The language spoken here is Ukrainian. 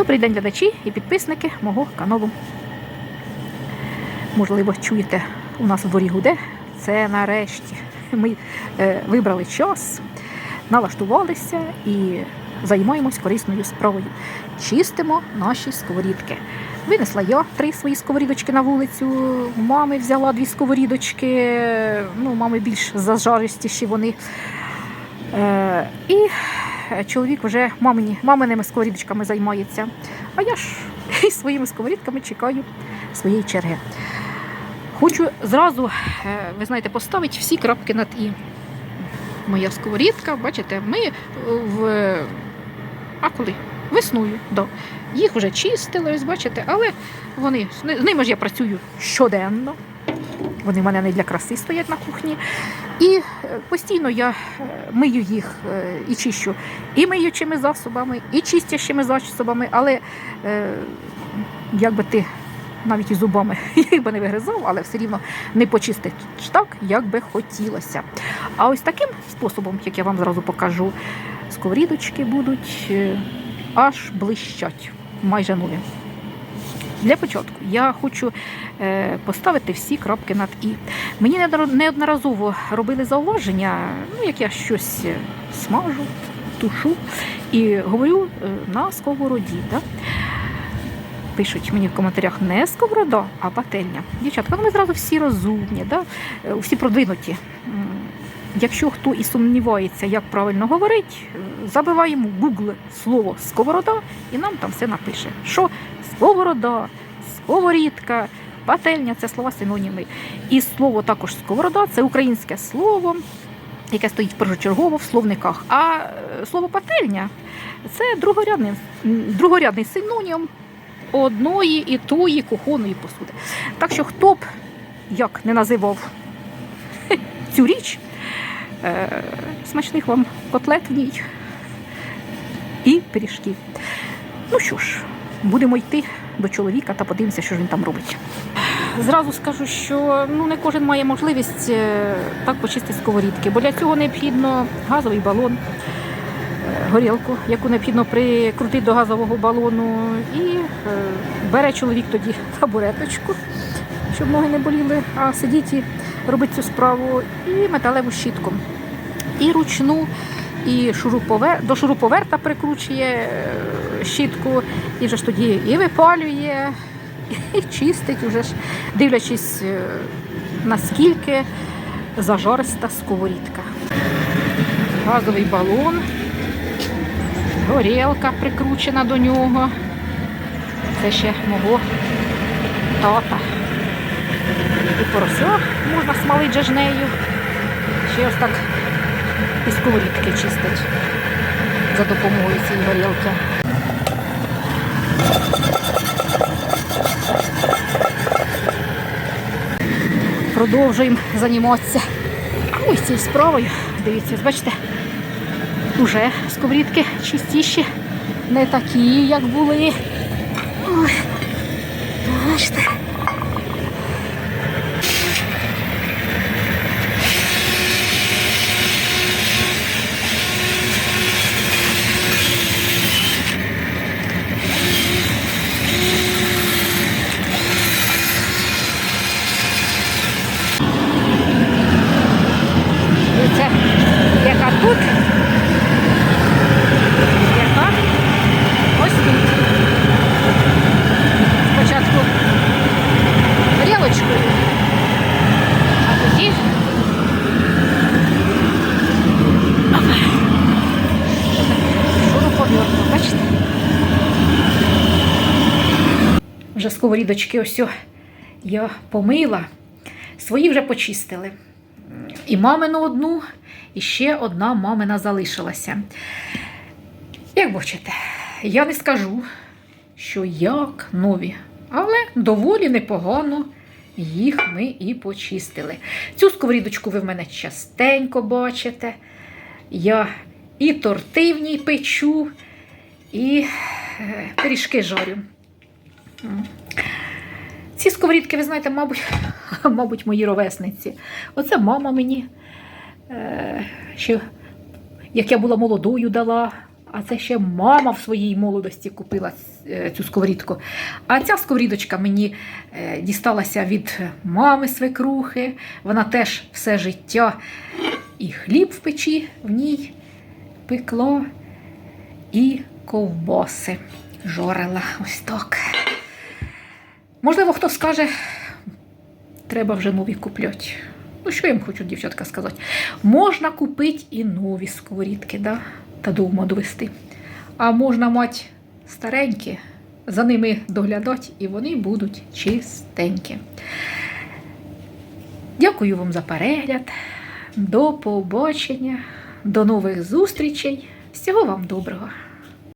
Добрий день, глядачі і підписники мого каналу. Можливо, чуєте, у нас в дворі гуде. Це нарешті. Ми е, вибрали час, налаштувалися і займаємось корисною справою. Чистимо наші сковорідки. Винесла я три свої сковорідочки на вулицю. Мами взяла дві сковорідочки. Ну, мами більш зажаристіші вони. Е, і чоловік вже мамині, маминими сковорідочками займається. А я ж і своїми сковорідками чекаю своєї черги. Хочу зразу, е, ви знаєте, поставити всі крапки над і. Моя сковорідка, бачите, ми в. А коли? Весною, да. Їх вже чистили, ось бачите, але вони з ними ж я працюю щоденно. Вони в мене не для краси стоять на кухні. І е, постійно я е, мию їх е, і чищу і миючими засобами, і чистящими засобами, але як би ти навіть і зубами їх би не вигризав, але все рівно не почистиш так, як би хотілося. А ось таким способом, як я вам зразу покажу, сковорідочки будуть аж блищать, майже нові. Для початку я хочу е, поставити всі крапки над і. Мені неодноразово робили зауваження, ну, як я щось е, смажу, тушу і говорю е, на сковороді. Да? Пишуть мені в коментарях не сковорода, а пательня. Дівчатка, ну ми зразу всі розумні, да? всі продвинуті. Якщо хто і сумнівається, як правильно говорити, е, забиваємо в Google слово сковорода і нам там все напише. Що сковорода, сковорідка, пательня це слова синоніми. І слово також сковорода це українське слово, яке стоїть першочергово в словниках. А е, слово пательня це другорядний, другорядний синонім одної і тої кухонної посуди. Так що хто б як не називав цю річ, е, смачних вам котлет в ній і пиріжків. Ну що ж, будемо йти до чоловіка та подивимося, що ж він там робить. Зразу скажу, що ну, не кожен має можливість е, так почистити сковорідки, бо для цього необхідно газовий балон, е, горілку, яку необхідно прикрутити до газового балону, і е, бере чоловік тоді табуреточку, щоб ноги не боліли, а сидіть і робить цю справу, і металеву щітку, і ручну, і шуруповер... до шуруповерта прикручує е, щітку, і вже ж тоді і випалює, і чистить, уже ж дивлячись, е, наскільки зажариста сковорідка. Газовий балон, горілка прикручена до нього. Це ще мого тата. І порося можна смалити же ж нею. Ще ось так і сковорідки чистить за допомогою цієї горілки. Продовжуємо займатися ось цією справою. Дивіться, бачите, уже сковорідки чистіші, не такі, як були. Ой, бачите. Дивіться, яка тут, яка ось тут. Спочатку горілочкою, а тоді Опа. шуруповертом, бачите? Вже сковорідочки ось я помила, свої вже почистили. І мамину одну, і ще одна мамина залишилася. Як бачите, я не скажу, що як нові, але доволі непогано їх ми і почистили. Цю сковорідочку ви в мене частенько бачите. Я і торти в ній печу, і е, пиріжки жарю. Ці сковорідки, ви знаєте, мабуть, мабуть, мої ровесниці. Оце мама мені, е, як я була молодою, дала. А це ще мама в своїй молодості купила е, цю сковорідку. А ця сковорідочка мені е, дісталася від мами свекрухи. Вона теж все життя і хліб в печі в ній пекло, і ковбоси жорила. Ось так. Можливо, хто скаже, треба вже нові купляти. Ну, що їм хочу, дівчатка, сказати? Можна купити і нові сковорідки, да? та дома довести. А можна мати старенькі, за ними доглядати, і вони будуть чистенькі. Дякую вам за перегляд. До побачення, до нових зустрічей. Всього вам доброго!